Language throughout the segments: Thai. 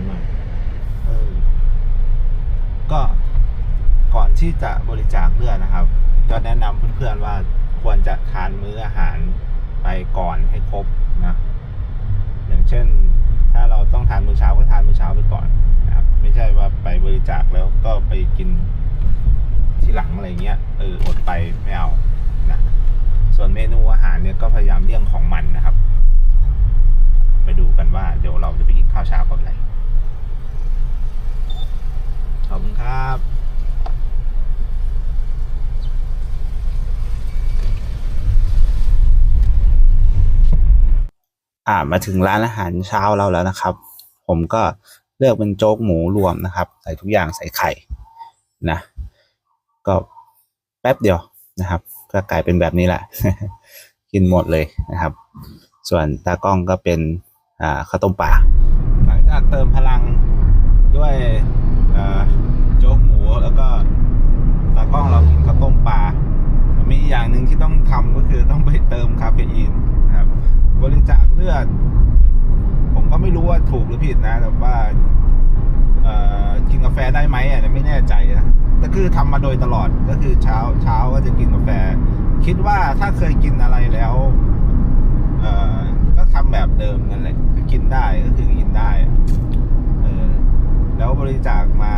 นมาเก็ก่อนที่จะบริจาคเลือดนะครับ จะแนะนำเพื่อนๆว่าควรจะทานมื้ออาหารไปก่อนให้ครบนะอย่างเช่น ถ้าเราต้องทานมื้อเช้าก็ทานมื้อเช้าไปก่อนนะครับ ไม่ใช่ว่าไปบริจาคแล้วก็ไปกินทีหลังอะไรเงี้ยเอออดไปไม่เอานะส่วนเมนูอาหารเนี่ยก็พยายามเลี่ยงของมันนะครับ ไปดูกันว่าเดี๋ยวเราจะไปกินข้าวเช้ากับอะไร ขอบคุณครับอ่ามาถึงร้านอาหารเช้าเราแล้วนะครับ ผมก็เลือกเป็นโจ๊กหมูรวมนะครับ ใส่ทุกอย่างใส่ไข่นะ ก็แป๊บเดียวนะครับ ก็กลายเป็นแบบนี้แหละ กินหมดเลยนะครับ ส่วนตากล้องก็เป็นอ่าข้าวต้มปลาหลังจากเติมพลังด้วยอ่า คือทำมาโดยตลอดก็คือเช้าเช้าก็จะกินกาแฟ คิดว่าถ้าเคยกินอะไรแล้ว เออก็ทำแบบเดิมนั่นแหละกินได้ก็คือกินได้ เออแล้วบริจาคมา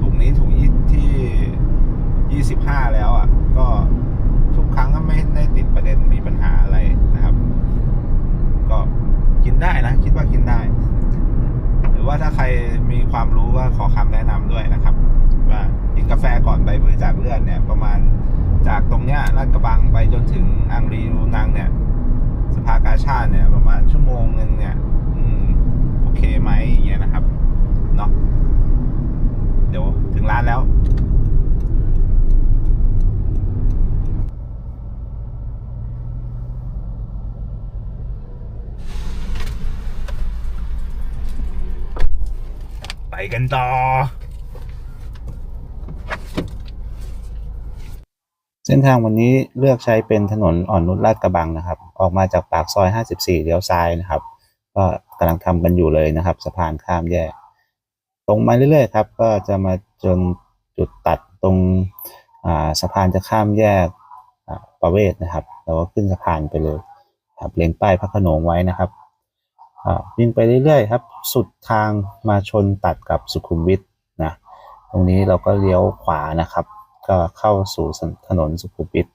ถุงนี้ถุงยี่ที่ยี่สิบห้าแล้วอะ ก็ทุกครั้งก็ไม่ได้ติดประเด็นมีปัญหาอะไรนะครับ ก็กินได้นะ คิดว่ากินได้ หรือว่าถ้าใครมีความรู้ก็ขอคำแนะนำด้วยนะครับ ว่า ก่อนไปบริจาคเลือดเนี่ยประมาณจากตรงเนี้ยลาดกระบังไปจนถึงอังรีดูนังเนี่ย สภากาชาติเนี่ย ประมาณชั่วโมงหนึ่งเนี่ย อืมโอเคไหมอย่างเงี้ยนะครับเนาะเดี๋ยวถึงร้านแล้วไปกันต่อ ส้นทางวันนี้เลือกใช้เป็นถนนอ่อนนุชลาดกระบังนะครับ ออกมาจากปากซอย 54 เลี้ยวซ้ายนะครับ ก็กำลังทำกันอยู่เลยนะครับ สะพานข้ามแยก ตรงมาเรื่อยๆครับ ก็จะมาจนจุดตัดตรงสะพานจะข้ามแยกประเวศนะครับแล้วก็ขึ้นสะพานไปเลยครับเล็งป้ายพระขนงไว้นะครับวิ่งไปเรื่อยๆครับ สุดทางมาชนตัดกับสุขุมวิทนะ ตรงนี้เราก็เลี้ยวขวานะครับ ก็เข้าสู่ถนนสุขุมวิท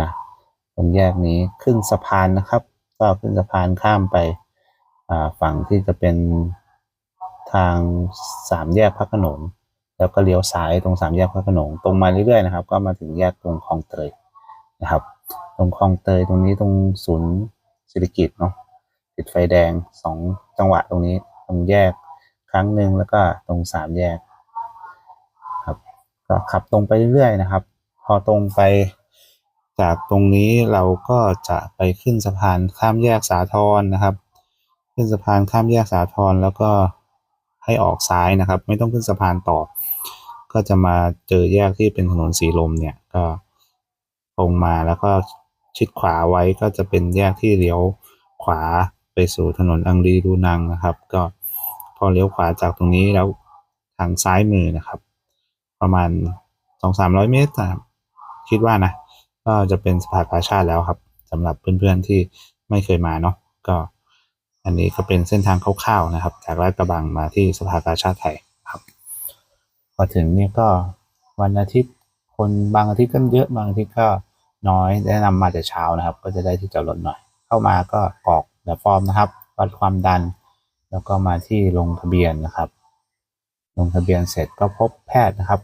นะตรงแยกนี้ขึ้นสะพานนะครับ ก็ขึ้นสะพานข้ามไปฝั่งที่จะเป็นทางสามแยกพระขนงแล้วก็เลี้ยวซ้ายตรงสามแยกพระขนงตรงมาเรื่อยๆนะครับ ก็มาถึงแยกตรงคลองเตยนะครับ ตรงคลองเตยตรงนี้ตรงศูนย์เศรษฐกิจเนาะติดไฟแดงสองจังหวะตรงนี้ ตรงแยกครั้งหนึ่งแล้วก็ตรงสามแยก ก็ขับตรงไปเรื่อยๆนะครับ พอตรงไปจากตรงนี้เราก็จะไปขึ้นสะพานข้ามแยกสาทรนะครับ ขึ้นสะพานข้ามแยกสาทรแล้วก็ให้ออกซ้ายนะครับ ไม่ต้องขึ้นสะพานต่อ ก็จะมาเจอแยกที่เป็นถนนสีลมเนี่ยก็ตรงมาแล้วก็ชิดขวาไว้ก็จะเป็นแยกที่เลี้ยวขวาไปสู่ถนนอังรีดูนังนะครับ ก็พอเลี้ยวขวาจากตรงนี้แล้วทางซ้ายมือนะครับ ประมาณสองสามร้อยเมตรนะคิดว่านะ ก็จะเป็นสภากาชาติแล้วครับสำหรับเพื่อนๆที่ไม่เคยมาเนาะก็อันนี้ก็เป็นเส้นทางคร่าวๆนะครับ จากลาดกระบังมาที่สภากาชาติไทยครับพอถึงนี่ก็วันอาทิตย์คนบางอาทิตย์ก็เยอะบางอาทิตย์ก็น้อยแนะนำมาแต่เช้านะครับ ก็จะได้ที่จอดรถหน่อย เข้ามาก็กรอกแบบฟอร์มนะครับ วัดความดัน แล้วก็มาที่ลงทะเบียนนะครับ ลงทะเบียนเสร็จก็พบแพทย์นะครับ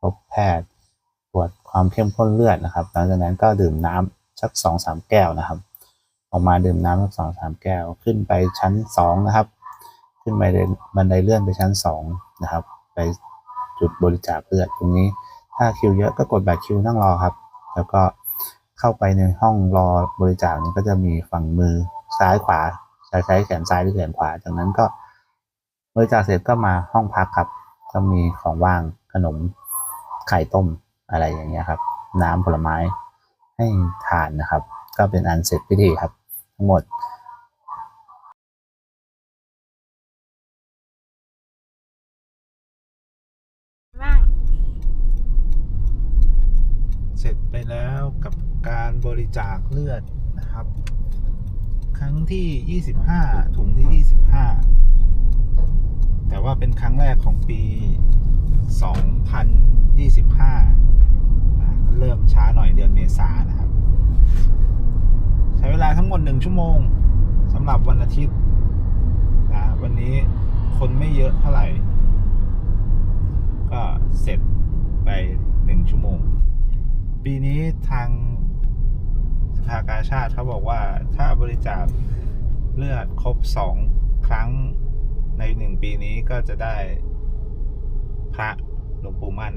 พบแพทย์ตรวจความเข้มข้นเลือดนะครับ หลังจากนั้นก็ดื่มน้ำสักสองสามแก้วนะครับ ออกมาดื่มน้ำสักสองสามแก้ว ขึ้นไปชั้นสองนะครับ ขึ้นไปบันไดเลื่อนไปชั้นสองนะครับ ไปจุดบริจาคเลือดตรงนี้ ถ้าคิวเยอะก็กดบัตรคิวนั่งรอครับ แล้วก็เข้าไปในห้องรอบริจาคนี้ก็จะมีฝั่งมือซ้ายขวาใช้ใช้แขนซ้ายหรือแขนขวา จากนั้นก็ บริจาคเสร็จก็มาห้องพักครับ ก็มีของว่างขนมไข่ต้มอะไรอย่างเงี้ยครับ น้ำผลไม้ให้ทานนะครับ ก็เป็นอันเสร็จพิธีครับ ทั้งหมดบ้างเสร็จไปแล้วกับการบริจาคเลือดนะครับ ครั้งที่ 25 ถุงที่ 25 แต่ว่าเป็นครั้งแรกของปี 2025นะเริ่มช้าหน่อยเดือนเมษานนะครับ ใช้เวลาทั้งหมด 1 ชั่วโมงสำหรับวันอาทิตย์นะวันนี้คนไม่เยอะเท่าไหร่ ก็เสร็จไป 1 ชั่วโมง ปีนี้ทางสภากาชาติเขาบอกว่าถ้าบริจาคเลือดครบ 2 ครั้ง ใน1ปีนี้ก็จะได้พระหลวงปู่มั่น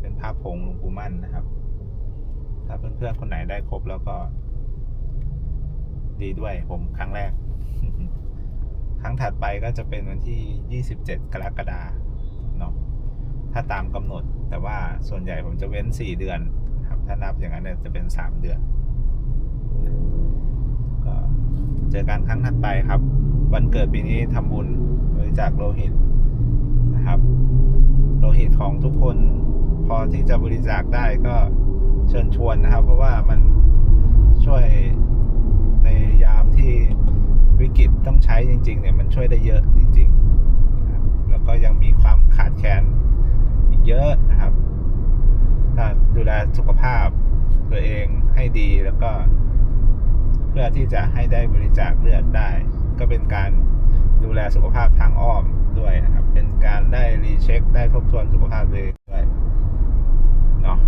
เป็นพระผงหลวงปู่มั่นนะครับ ถ้าเพื่อนๆคนไหนได้ครบแล้วก็ ดีด้วยผมครั้งแรก ครั้งถัดไปก็จะเป็นวันที่ 27 กรกฎาคมเนาะถ้าตามกำหนด แต่ว่าส่วนใหญ่ผมจะเว้น 4 เดือนครับ ถ้านับอย่างนั้นเนี่ยจะเป็น 3 เดือนก็เจอกันครั้งถัดไปครับ วันเกิดปีนี้ทำบุญ จาคโลหิตนะครับ โลหิตของทุกคนพอที่จะบริจาคได้ก็เชิญชวนนะครับ เพราะว่ามันช่วยในยามที่วิกฤตต้องใช้จริง ๆ เนี่ย มันช่วยได้เยอะจริงๆครับแล้วก็ยังมีความขาดแคลนอีกเยอะนะครับ ถ้าดูแลสุขภาพตัวเองให้ดีแล้วก็ เพื่อที่จะให้ได้บริจาคเลือดได้ ก็เป็นการ ดูแลสุขภาพทางอ้อมด้วยนะครับ เป็นการได้รีเช็ค ได้ทบทวนสุขภาพตัวเอยด้วยเนาะ